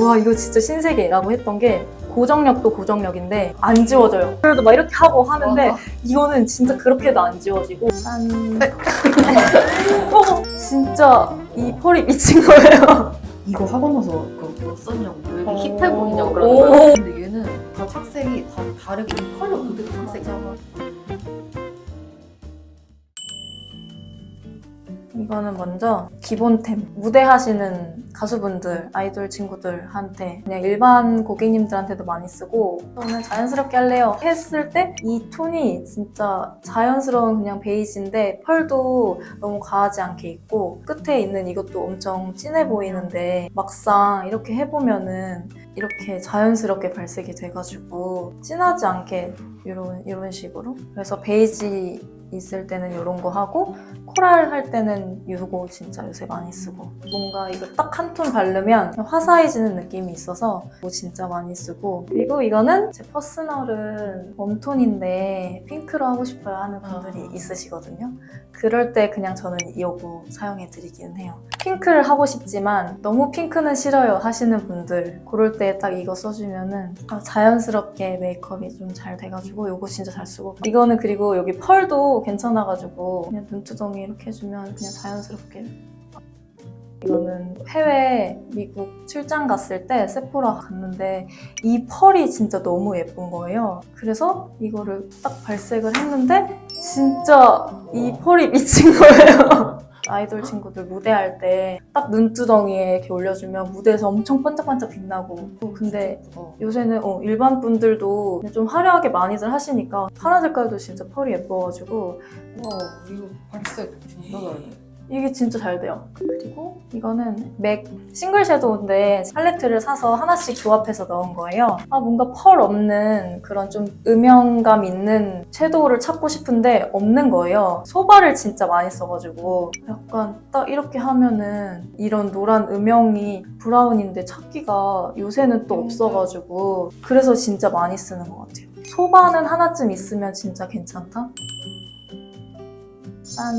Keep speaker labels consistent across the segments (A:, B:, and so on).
A: 와 이거 진짜 신세계라고 했던 게 고정력도 고정력인데 안 지워져요. 그래도 막 이렇게 하고 하는데
B: 맞아.
A: 이거는 진짜 그렇게도 안 지워지고 짠. 어, 진짜 이 펄이 미친 거예요.
B: 이거 하고 나서 그뭐 썼냐고 왜 이렇게
A: 어.
B: 힙해 보이냐고 그러는
A: 오.
B: 거야. 근데 얘는 다 착색이 다 다르게 이 컬러 그대로 착색이야.
A: 이거는 먼저 기본템 무대 하시는 가수분들 아이돌 친구들한테 그냥 일반 고객님들한테도 많이 쓰고 저는 자연스럽게 할래요 했을 때 이 톤이 진짜 자연스러운 그냥 베이지인데 펄도 너무 과하지 않게 있고 끝에 있는 이것도 엄청 진해 보이는데 막상 이렇게 해보면은 이렇게 자연스럽게 발색이 돼가지고 진하지 않게 이런 이런 식으로. 그래서 베이지 있을 때는 이런 거 하고 코랄 할 때는 이거 진짜 요새 많이 쓰고. 뭔가 이거 딱 한 톤 바르면 화사해지는 느낌이 있어서 이거 진짜 많이 쓰고. 그리고 이거는 제 퍼스널은 웜톤인데 핑크로 하고 싶어요 하는 분들이
B: 아.
A: 있으시거든요. 그럴 때 그냥 저는 이거 사용해 드리기는 해요. 핑크를 하고 싶지만 너무 핑크는 싫어요 하시는 분들 그럴 때 딱 이거 써주면은 아, 자연스럽게 메이크업이 좀 잘 돼가지고 이거 진짜 잘 쓰고. 이거는 그리고 여기 펄도 괜찮아가지고 그냥 눈두덩이 이렇게 해주면 그냥 자연스럽게 이거는 해외 미국 출장 갔을 때 세포라 갔는데 이 펄이 진짜 너무 예쁜 거예요. 그래서 이거를 딱 발색을 했는데 진짜 이 펄이 미친 거예요. 아이돌 친구들 무대할 때 딱 눈두덩이에 이렇게 올려주면 무대에서 엄청 반짝반짝 빛나고 또 근데
B: 어.
A: 요새는 어, 일반 분들도 좀 화려하게 많이들 하시니까 파란 색깔도 진짜 펄이 예뻐가지고
B: 와 이거 발색 진짜 잘해.
A: 이게 진짜 잘 돼요. 그리고 이거는 맥 싱글 섀도우인데 팔레트를 사서 하나씩 조합해서 넣은 거예요. 아 뭔가 펄 없는 그런 좀 음영감 있는 섀도우를 찾고 싶은데 없는 거예요. 소바를 진짜 많이 써가지고 약간 딱 이렇게 하면은 이런 노란 음영이 브라운인데 찾기가 요새는 또 없어가지고 그래서 진짜 많이 쓰는 것 같아요. 소바는 하나쯤 있으면 진짜 괜찮다. 짠.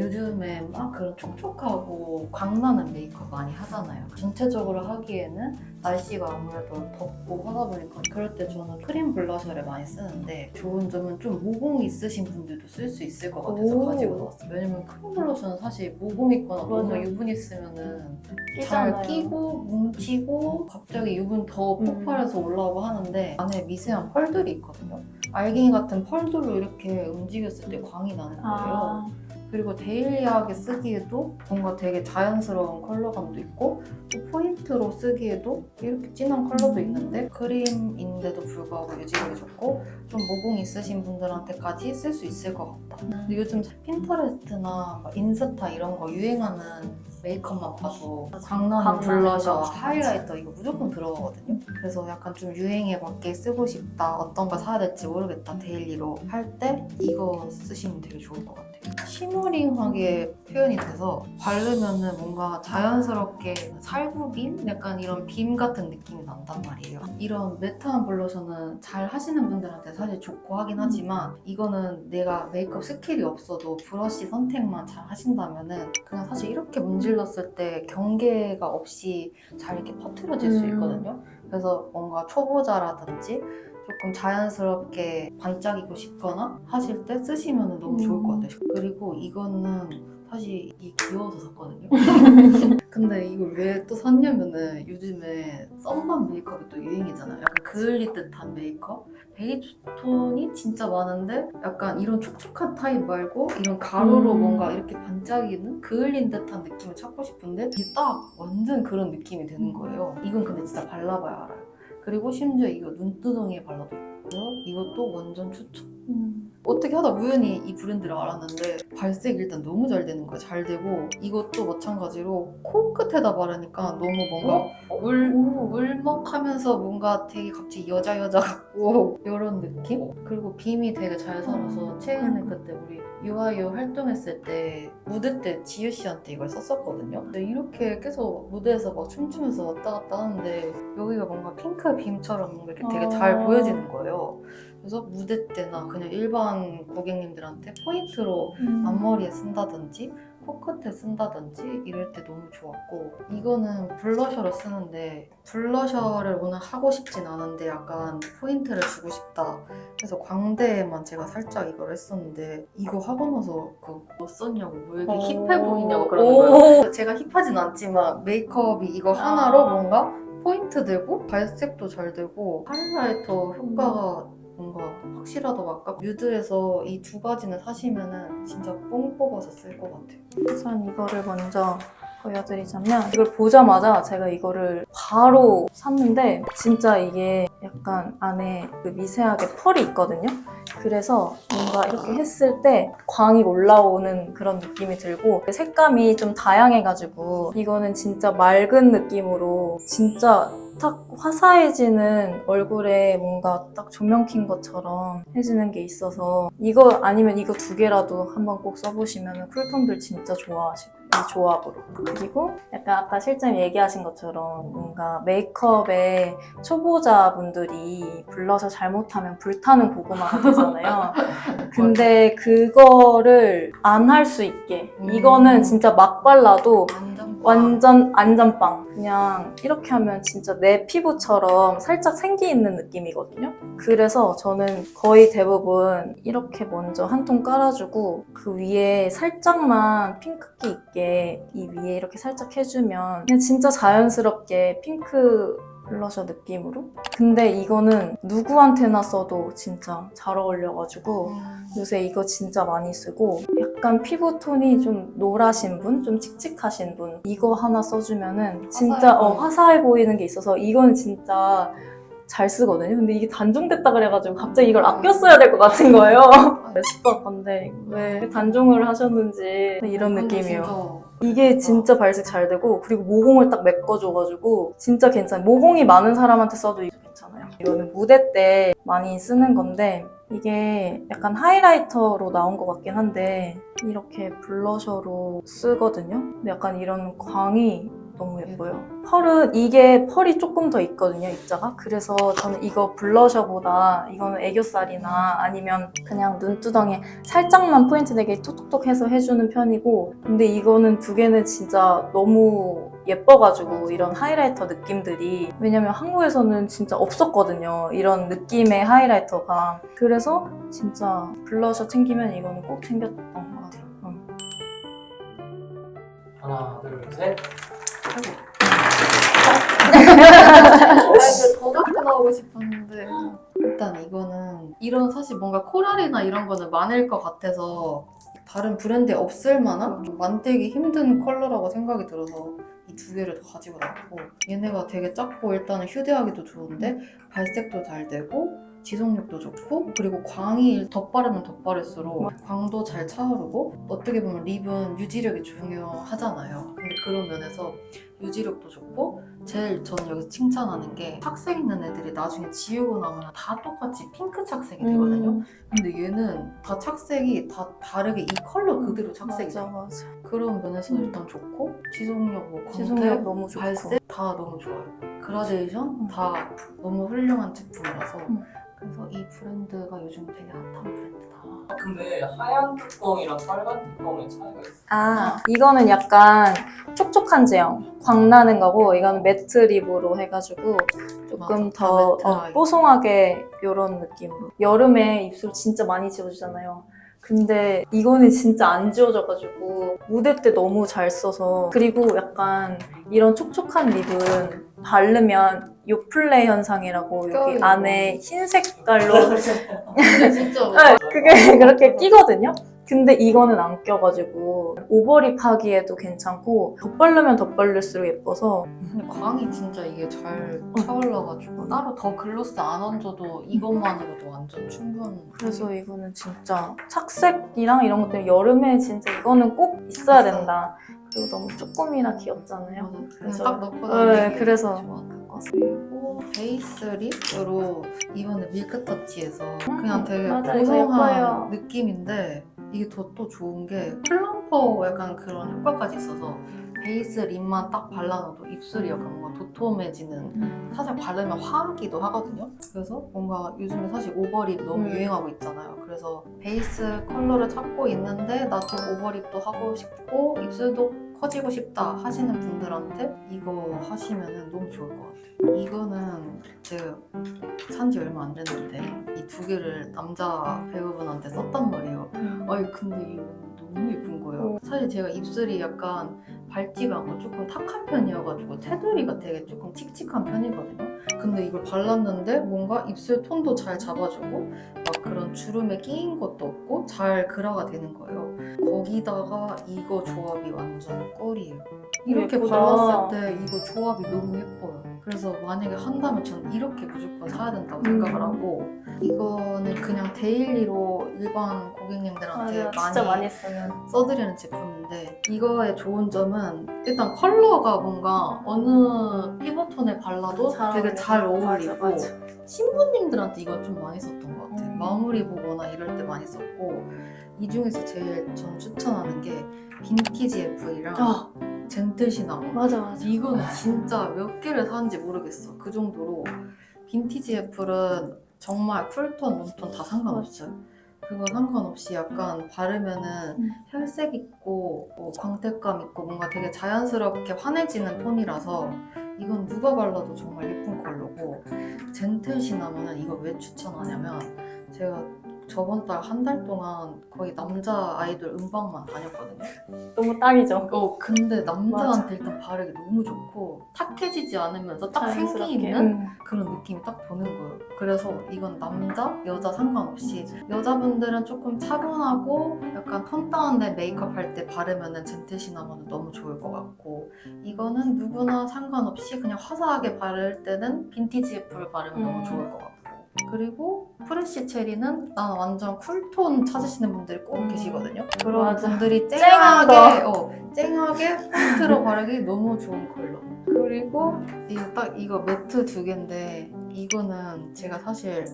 B: 요즘에 막 그런 촉촉하고 광나는 메이크업 많이 하잖아요. 전체적으로 하기에는 날씨가 아무래도 덥고 하다 보니까 그럴 때 저는 크림 블러셔를 많이 쓰는데 좋은 점은 좀 모공 있으신 분들도 쓸 수 있을 것 같아서
A: 오.
B: 가지고 나왔어요. 왜냐면 크림 블러셔는 사실 모공 있거나 너무
A: 맞아.
B: 유분 있으면은
A: 끼잖아요.
B: 잘 끼고 뭉치고 갑자기 유분 더
A: 음.
B: 폭발해서 올라오고 하는데 안에 미세한 펄들이 있거든요. 알갱이 같은 펄들로 이렇게 움직였을 때 광이 나는 거예요.
A: 아,
B: 그리고 데일리하게 쓰기에도 뭔가 되게 자연스러운 컬러감도 있고 또 포인트로 쓰기에도 이렇게 진한 컬러도
A: 음.
B: 있는데 크림인데도 불구하고 유지력이 좋고 좀 모공 있으신 분들한테까지 쓸 수 있을 것 같다. 근데 요즘 핀터레스트나 막 인스타 이런 거 유행하는 메이크업만 봐도 강남
A: 강남
B: 블러셔. 하이라이터 이거 무조건 들어가거든요. 그래서 약간 좀 유행에 맞게 쓰고 싶다, 어떤 거 사야 될지 모르겠다, 데일리로 할 때 이거 쓰시면 되게 좋을 것 같아요. 시머링하게 표현이 돼서 바르면은 뭔가 자연스럽게 살구빔? 약간 이런 빔 같은 느낌이 난단 말이에요. 이런 매트한 블러셔는 잘 하시는 분들한테 사실 좋고 하긴 하지만 이거는 내가 메이크업 스킬이 없어도 브러쉬 선택만 잘 하신다면은 그냥 사실 이렇게 문질렀을 때 경계가 없이 잘 이렇게 퍼트려질 수
A: 음.
B: 있거든요. 그래서 뭔가 초보자라든지 조금 자연스럽게 반짝이고 싶거나 하실 때 쓰시면 너무 좋을 것 같아요. 그리고 이거는 사실 이게 귀여워서 샀거든요. 근데 이걸 왜 또 샀냐면은 요즘에 썸밤 메이크업이 또 유행이잖아요. 약간 그을리 듯한 메이크업? 베이지 톤이 진짜 많은데 약간 이런 촉촉한 타입 말고 이런 가루로
A: 음.
B: 뭔가 이렇게 반짝이는 그을린 듯한 느낌을 찾고 싶은데 이게 딱 완전 그런 느낌이 되는 거예요. 이건 근데 진짜 발라봐야 알아요. 그리고 심지어 이거 눈두덩이에 발라도 있고요. 이것도 완전 추천.
A: 음.
B: 어떻게 하다 우연히 이 브랜드를 알았는데 발색이 일단 너무 잘 되는 거예요. 잘 되고 이것도 마찬가지로 코끝에다 바르니까 너무 뭔가 울, 울먹하면서 뭔가 되게 갑자기 여자 여자 같고 이런 느낌? 그리고 빔이 되게 잘 살아서 최근에 그때 우리 유아유 활동했을 때 무대 때 지유 씨한테 이걸 썼었거든요. 근데 이렇게 계속 무대에서 막 춤추면서 왔다 갔다 하는데 여기가 뭔가 핑크 빔처럼 뭔가 이렇게 되게 잘
A: 아.
B: 보여지는 거예요. 그래서 무대 때나 그냥 일반 고객님들한테 포인트로
A: 음.
B: 앞머리에 쓴다든지 코끝에 쓴다든지 이럴 때 너무 좋았고 이거는 블러셔를 쓰는데 블러셔를 오늘 하고 싶진 않은데 약간 포인트를 주고 싶다. 그래서 광대에만 제가 살짝 이걸 했었는데 이거 하고 나서 그뭐 썼냐고 왜 이렇게 힙해 보이냐고 그러는 거예요. 제가 힙하진 않지만 메이크업이 이거 하나로
A: 아.
B: 뭔가 포인트 되고 발색도 잘 되고 하이라이터 효과가 뭔가 확실하다고 아까 뮤드에서 이 두 가지는 사시면은 진짜 뽕 뽑아서 쓸 것 같아요.
A: 우선 이거를 먼저 보여드리자면 이걸 보자마자 제가 이거를 바로 샀는데 진짜 이게 약간 안에 그 미세하게 펄이 있거든요. 그래서 뭔가 이렇게 했을 때 광이 올라오는 그런 느낌이 들고 색감이 좀 다양해가지고 이거는 진짜 맑은 느낌으로 진짜 딱 화사해지는 얼굴에 뭔가 딱 조명 킨 것처럼 해지는 게 있어서 이거 아니면 이거 두 개라도 한번 꼭 써보시면 쿨톤들 진짜 좋아하실 거예요. 이 조합으로. 그리고 약간 아까 실장님 얘기하신 것처럼 뭔가 메이크업에 초보자분들이 블러셔 잘못하면 불타는 고구마가 되잖아요. 근데 그거를 안 할 수 있게
B: 음.
A: 이거는 진짜 막 발라도
B: 완전
A: 완전 안전빵. 그냥 이렇게 하면 진짜 내 피부처럼 살짝 생기 있는 느낌이거든요. 그래서 저는 거의 대부분 이렇게 먼저 한 통 깔아주고 그 위에 살짝만 핑크기 있게 이 위에 이렇게 살짝 해주면 그냥 진짜 자연스럽게 핑크 블러셔 느낌으로. 근데 이거는 누구한테나 써도 진짜 잘 어울려가지고
B: 음.
A: 요새 이거 진짜 많이 쓰고 약간 피부톤이 좀 노라신 분, 좀 칙칙하신 분 이거 하나 써주면은 진짜
B: 화사해
A: 어. 화사해 보이는 게 있어서 이건 진짜 잘 쓰거든요. 근데 이게 단종됐다 그래가지고 갑자기 이걸 아껴 써야 될 것 같은 거예요. 몇십번 건데 왜 단종을 하셨는지 이런
B: 근데
A: 느낌이에요.
B: 진짜
A: 이게 진짜 발색 잘 되고 그리고 모공을 딱 메꿔줘가지고 진짜 괜찮아요. 모공이 많은 사람한테 써도 괜찮아요. 이거는 무대 때 많이 쓰는 건데 이게 약간 하이라이터로 나온 것 같긴 한데 이렇게 블러셔로 쓰거든요. 근데 약간 이런 광이 너무 예뻐요. 펄은 이게 펄이 조금 더 있거든요, 입자가. 그래서 저는 이거 블러셔보다 이거는 애교살이나 아니면 그냥 눈두덩이에 살짝만 포인트 되게 톡톡톡 해서 해주는 편이고 근데 이거는 두 개는 진짜 너무 예뻐가지고 이런 하이라이터 느낌들이 왜냐면 한국에서는 진짜 없었거든요 이런 느낌의 하이라이터가 그래서 진짜 블러셔 챙기면 이거는 꼭 챙겼던 것 같아요 응.
C: 하나, 둘, 셋.
B: 아, 이거 더 갖고 나오고 싶었는데. 일단 이거는 이런 사실 뭔가 코랄이나 이런 거는 많을 것 같아서 다른 브랜드에 없을 만한 좀 만들기 힘든 컬러라고 생각이 들어서 이 두 개를 더 가지고 나왔고 얘네가 되게 작고 일단은 휴대하기도 좋은데 발색도 잘 되고 지속력도 좋고 그리고 광이 덧바르면 덧바를수록 광도 잘 차오르고 어떻게 보면 립은 유지력이 중요하잖아요 근데 그런 면에서 유지력도 좋고 제일 저는 여기서 칭찬하는 게 착색 있는 애들이 나중에 지우고 나면 다 똑같이 핑크 착색이 되거든요
A: 음,
B: 근데 얘는 다 착색이 다 다르게 이 컬러 그대로 착색이
A: 맞아 맞아
B: 그런 면에서
A: 음.
B: 일단 좋고 지속력, 뭐 광택,
A: 지속력 너무 좋고
B: 발색 다 너무 좋아요. 그라데이션
A: 음.
B: 다 너무 훌륭한 제품이라서
A: 음.
B: 그래서 이 브랜드가 요즘 되게 핫한 브랜드다.
C: 근데 하얀 뚜껑이랑 빨간 뚜껑의 차이가 있어.
A: 아, 이거는 약간 촉촉한 제형, 광나는 거고, 이거는 매트 립으로 해가지고, 조금
B: 맞아, 더다
A: 어,
B: 매트라이.
A: 뽀송하게 이런 느낌으로. 여름에 입술 진짜 많이 지워지잖아요. 근데 이거는 진짜 안 지워져가지고 무대 때 너무 잘 써서 그리고 약간 이런 촉촉한 립은 바르면 요플레 현상이라고 여기
B: 껴요.
A: 안에 흰 색깔로
B: 근데 진짜
A: 네, 그게 그렇게 끼거든요. 근데 이거는 안 껴가지고 오버립 하기에도 괜찮고 덧바르면 덧바를수록 예뻐서
B: 근데 광이 진짜 이게 잘 차올라가지고 따로 더 글로스 안 얹어도 이것만으로도 완전 충분.
A: 그래서 이거는 진짜 착색이랑 이런 것들 여름에 진짜 이거는 꼭 있어야 된다. 그리고 너무 조금이나 귀엽잖아요.
B: 맞아. 그냥
A: 그래서-
B: 딱 넣고
A: 네, 그래서
B: 좋아. 그리고 베이스 립으로 이번에 밀크터치에서 그냥 되게
A: 음, 맞아, 이거 예뻐요.
B: 고소한 느낌인데 이게 더 또 좋은 게 플럼퍼 약간 그런 효과까지 있어서 베이스 립만 딱 발라놔도 입술이 약간 뭔가 도톰해지는 사실 바르면 화하기도 하거든요. 그래서 뭔가 요즘에 사실 오버립 너무
A: 음.
B: 유행하고 있잖아요. 그래서 베이스 컬러를 찾고 있는데 나 좀 오버립도 하고 싶고 입술도 커지고 싶다 하시는 분들한테 이거 하시면 너무 좋을 것 같아요. 이거는 제가 산지 얼마 안 됐는데 이 두 개를 남자 배우분한테 썼단 말이에요. 아니 근데 이거 너무 예쁜 거예요. 사실 제가 입술이 약간 밝지가 않고 조금 탁한 편이어가지고 테두리가 되게 조금 칙칙한 편이거든요. 근데 이걸 발랐는데 뭔가 입술 톤도 잘 잡아주고 막 그런 주름에 끼인 것도 없고 잘 그라가 되는 거예요. 거기다가 이거 조합이 완전 꿀이에요. 이렇게
A: 예쁘다.
B: 발랐을 때 이거 조합이 너무 예뻐요. 그래서 만약에 한다면 저는 이렇게 무조건 사야 된다고 생각을
A: 음.
B: 하고 이거는 그냥 데일리로 일반 고객님들한테
A: 맞아, 진짜 많이 쓰는.
B: 써드리는 제품인데 이거의 좋은 점은 일단 컬러가 뭔가 어느 피부톤에 발라도
A: 잘
B: 되게. 잘 어울리고
A: 맞아, 맞아.
B: 신부님들한테 이거 좀 많이 썼던 것 같아요.
A: 음.
B: 마무리 보거나 이럴 때 많이 썼고 이 중에서 제일 전 추천하는 게 빈티지 애플이랑
A: 아
B: 젠틀 시나몬
A: 맞아 맞아.
B: 이거는 진짜 몇 개를 사는지 모르겠어. 그 정도로 빈티지 애플은 정말 쿨톤, 웜톤 다 상관없어요. 그거 상관없이 약간 바르면은
A: 음.
B: 혈색 있고 뭐 광택감 있고 뭔가 되게 자연스럽게 환해지는 톤이라서 이건 누가 발라도 정말 예쁜 컬러고 젠틀 시나몬은 이거 왜 추천하냐면 제가 저번 달 한 달 동안 거의 남자 아이돌 음방만 다녔거든요.
A: 너무 딱이죠.
B: 어 근데 남자한테 일단 바르기 너무 좋고 탁해지지 않으면서 딱 생기 있는
A: 음.
B: 그런 느낌이 딱 도는 거예요. 그래서 이건 남자, 여자 상관없이 여자분들은 조금 차분하고 약간 톤 다운된 메이크업 할 때 바르면은 젠틀 시나몬은 너무 좋을 것 같고 이거는 누구나 상관없이 그냥 화사하게 바를 때는 빈티지 애플 바르면 너무
A: 음.
B: 좋을 것 같고 그리고 프레쉬 체리는 난 완전 쿨톤 찾으시는 분들이 꼭
A: 음.
B: 계시거든요. 그런
A: 맞아.
B: 분들이
A: 쨍한
B: 쨍하게 어, 쨍하게 폰트로 바르기 너무 좋은 컬러. 그리고 이거 딱 이거 매트 두 개인데 이거는 제가 사실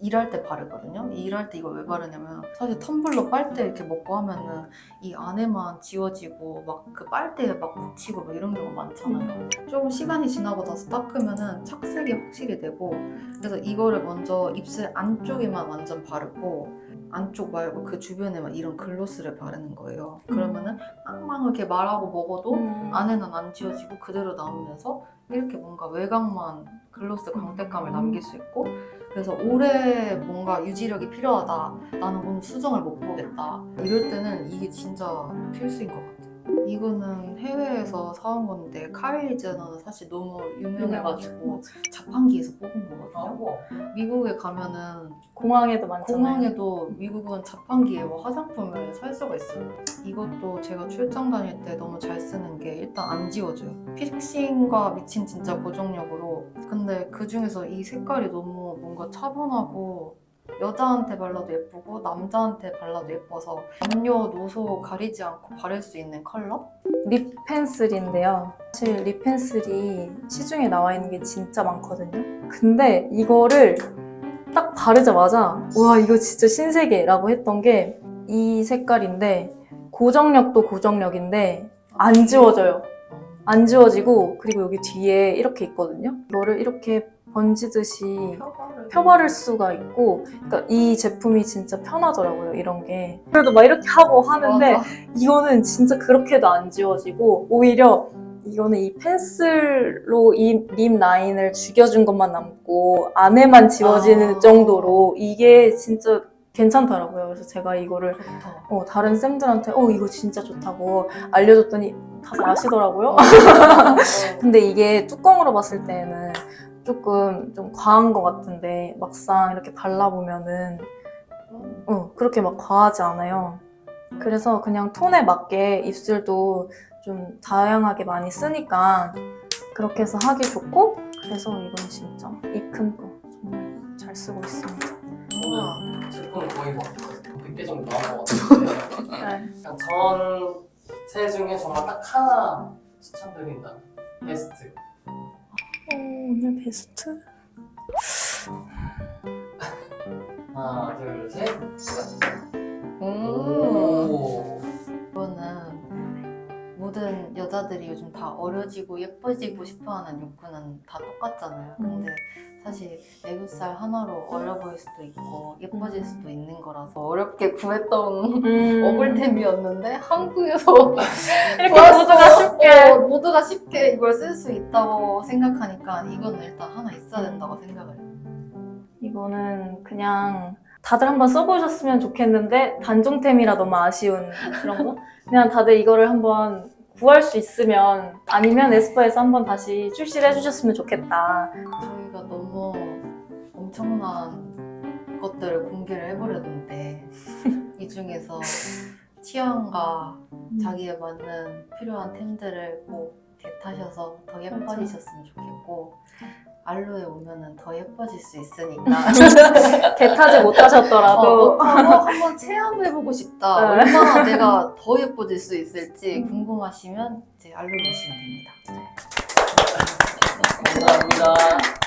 B: 일할 때 바르거든요. 일할 때 이걸 왜 바르냐면 사실 텀블러 빨대 이렇게 먹고 하면은 이 안에만 지워지고 막 그 빨대에 막 묻히고 막 이런 경우가 많잖아요. 조금 시간이 지나고 나서 닦으면은 착색이 확실히 되고 그래서 이거를 먼저 입술 안쪽에만 완전 바르고 안쪽 말고 그 주변에만 이런 글로스를 바르는 거예요. 그러면은 빵빵하게 말하고 먹어도
A: 음.
B: 안에는 안 지워지고 그대로 남으면서 이렇게 뭔가 외곽만 글로스 광택감을
A: 음.
B: 남길 수 있고 그래서 오래 뭔가 유지력이 필요하다 나는 오늘 수정을 못 보겠다 이럴 때는 이게 진짜 필수인 것 같아요 이거는 해외에서 사온 건데 카일리 제너는 사실 너무 유명해가지고 자판기에서 뽑은 거거든요
C: 하고
B: 미국에 가면은
A: 공항에도 많잖아요.
B: 공항에도 미국은 자판기에 뭐 화장품을 살 수가 있어요. 이것도 제가 출장 다닐 때 너무 잘 쓰는 게 일단 안 지워져요. 픽싱과 미친 진짜 고정력으로. 근데 그 중에서 이 색깔이 너무 뭔가 차분하고 여자한테 발라도 예쁘고 남자한테 발라도 예뻐서 남녀노소 가리지 않고 바를 수 있는 컬러?
A: 립 펜슬인데요. 사실 립 펜슬이 시중에 나와 있는 게 진짜 많거든요. 근데 이거를 딱 바르자마자 와 이거 진짜 신세계라고 했던 게 이 색깔인데 고정력도 고정력인데 안 지워져요. 안 지워지고 그리고 여기 뒤에 이렇게 있거든요. 이거를 이렇게 번지듯이
B: 펴바를
A: 수가 있고 그러니까 이 제품이 진짜 편하더라고요 이런 게 그래도 막 이렇게 하고 하는데
B: 맞아.
A: 이거는 진짜 그렇게도 안 지워지고 오히려 이거는 이 펜슬로 이 립 라인을 죽여준 것만 남고 안에만 지워지는
B: 아.
A: 정도로 이게 진짜 괜찮더라고요. 그래서 제가 이거를. 어, 다른 쌤들한테 어 이거 진짜 좋다고 알려줬더니 다들 아시더라고요. 근데 이게 뚜껑으로 봤을 때는 조금 좀 과한 것 같은데 막상 이렇게 발라보면은 어, 그렇게 막 과하지 않아요. 그래서 그냥 톤에 맞게 입술도 좀 다양하게 많이 쓰니까 그렇게 해서 하기 좋고 그래서 이건 진짜 이 큰 거 정말 잘 쓰고 있습니다.
C: 제품을 거의 뭐 100개 정도 나온 것 같은데
A: 네.
C: 그냥 전세 중에 정말 딱 하나 추천드린다 베스트
A: 어, 오늘 베스트?
C: 하나 둘셋
B: 음.
C: 오.
B: 이거는 모든 여자들이 요즘 다 어려지고 예뻐지고 싶어하는 욕구는 다 똑같잖아요. 근데 사실 애교살 하나로 어려 보일 수도 있고 예뻐질 수도 있는 거라서 어렵게 구했던
A: 음.
B: 어글템이었는데 한국에서
A: 이렇게. 모두가 쉽게.
B: 어, 모두가 쉽게 이걸 쓸 수 있다고 생각하니까 이거는 일단 하나 있어야 된다고 생각을 해요.
A: 이거는 그냥 다들 한번 써보셨으면 좋겠는데 단종템이라 너무 아쉬운 그런 거? 그냥 다들 이거를 한번 구할 수 있으면 아니면 에스쁘에서 한번 다시 출시를 해주셨으면 좋겠다.
B: 저희가 너무 엄청난 것들을 공개를 해버렸는데 이 중에서 취향과 자기에 맞는 필요한 템들을 꼭 대타셔서 더 예뻐지셨으면 좋겠고 알로에 오면은 더 예뻐질 수 있으니까.
A: 개타지
B: 어,
A: 못하셨더라도.
B: 못하고 한번 체험해보고 싶다.
A: 네.
B: 얼마나 내가 더 예뻐질 수 있을지 궁금하시면 이제 알로 오시면 됩니다.
C: 감사합니다.